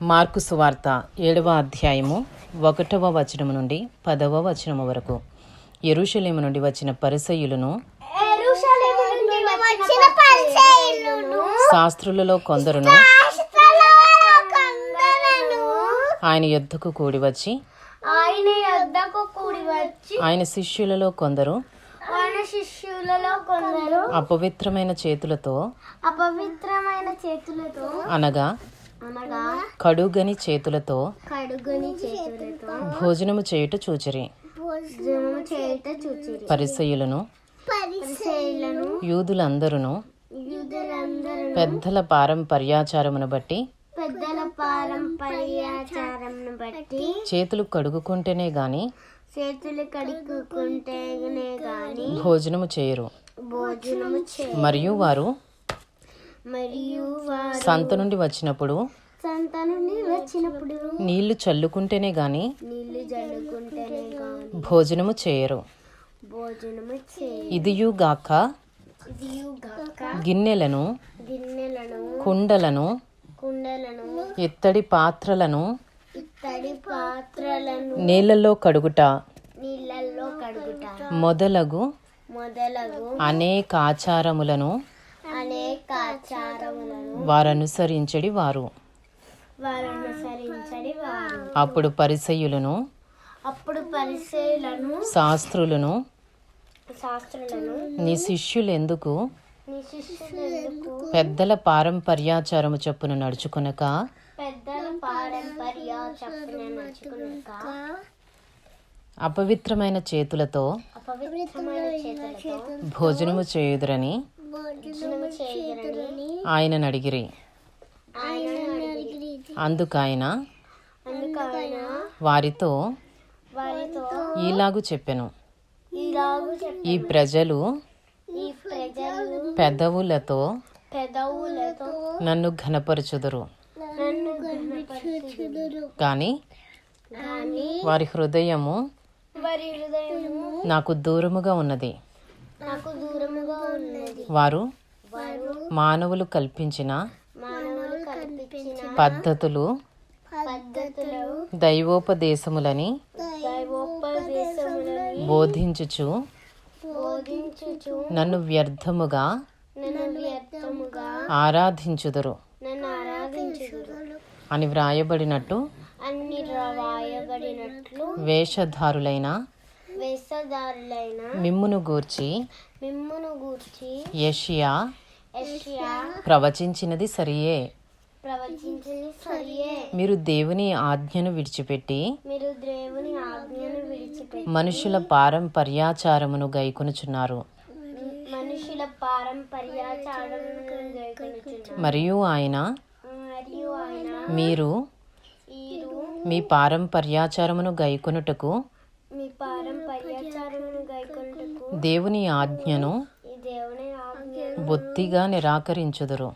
Mark సువార్త ఏడవ అధ్యాయము ఒకటవ వచనము నుండి పదవ వచనము వరకు. ఎరుషలేము నుండి వచ్చిన పరిసయులను శాస్త్రులలో కొందరును ఆయన యొద్దకు కూడి వచ్చి ఆయన శిష్యులలో కొందరు ఆయన శిష్యులలో కొందరు అపవిత్రమైన చేతులతో అపవిత్రమైన చేతులతో అనగా అనగా కడుగని చేతులతో కడుగుని చేతులతో భోజనము చేయుట చూచిరి. భోజనము చేయుట చూచిరి. పరిసయులను యూదులందరూ పెద్దల పారంపర్యాచారమును బట్టి పెద్దల బట్టి చేతులు కడుగుకుంటేనే గాని చేతులు కడుక్కుంటేనే గాని భోజనము చేయరు. భోజనము చే మరియు వారు మరియు వారు సంత నుండి వచ్చినప్పుడు వచ్చినప్పుడు. నీళ్ళు చల్లుకుంటేనే గాని నీళ్ళు జల్లుకుంటేనే గాని. భోజనము చేయరు. భోజనము ఇదియుగాక గాక గిన్నెలను గిన్నెలను కుండలను కుండలను ఇత్తడి పాత్రలను ఇత్తడి పాత్రలను నీళ్ళల్లో కడుగుట. నీళ్ళల్లో కడుగుట. మొదలగు మొదలగు అనేక ఆచారములను అనేక ఆచారములను వారనుసరించడి వారు. అప్పుడు పరిసయులను అప్పుడు పరిచయులను శాస్త్రులను శాస్త్రులను నీ శిష్యులెందుకు పెద్దల పారంపర్యాచారము చొప్పున నడుచుకొనక అపవిత్రమైన చేతులతో భోజనము చేయుదురని ఆయన అడిగి అందుకైన వారితో వారితో ఈలాగు చెప్పెను. ఈ ప్రజలు ఈ ప్రజలు పెదవులతో పెదవులతో నన్ను ఘనపరచుదురు. కానీ వారి హృదయము వారి హృదయము నాకు దూరముగా ఉన్నది. నాకు దూరముగా ఉన్నది. వారు మానవులు కల్పించిన పద్ధతులు పద్ధతులు దైవోపదేశములని దైవోపదేశములను బోధించుచు బోధించుచు నన్ను వ్యర్థముగా నన్ను వ్యర్థముగా ఆరాధించుదురు. నన్ను ఆరాధించుదురు. అని వ్రాయబడినట్టు అన్ని వేషధారులైన వేషధారులైన మిమ్మును గూర్చి మిమ్మును గూర్చి యషియా యెషయా ప్రవచించినది సరియే. మీరు దేవుని ఆజ్ఞను విడిచిపెట్టి మీరు దేవుని ఆజ్ఞను విడిచిపెట్టి మనుషుల పారంపర్యాచారమును గైకొనుచున్నారు. మనుషుల పారంపర్యాచారమును గైకొనుచున్నారు. మరియు ఆయన మరియు ఆయన మీరు మీ పారంపర్యాచారమును గైకొనుటకు మీ పారంపర్యాచారమును గైకొనుటకు దేవుని ఆజ్ఞను ఈ దేవుని ఆజ్ఞను బొత్తిగా నిరాకరించుదురు.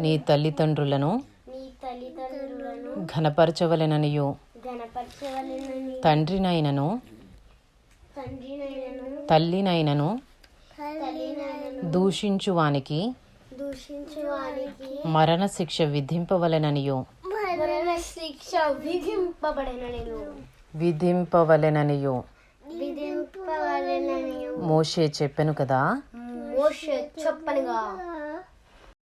నీ తల్లిదండ్రులను ఘనపరచవలెననియు. తండ్రినైనను తల్లినైనను దూషించువానికి మరణశిక్ష విధింపవలెననియు. మరణ శిక్ష విధింపబడినను విధింపవలెననియు. విధింపవలెనని మోషే చెప్పెను కదా? చెప్పనుగా.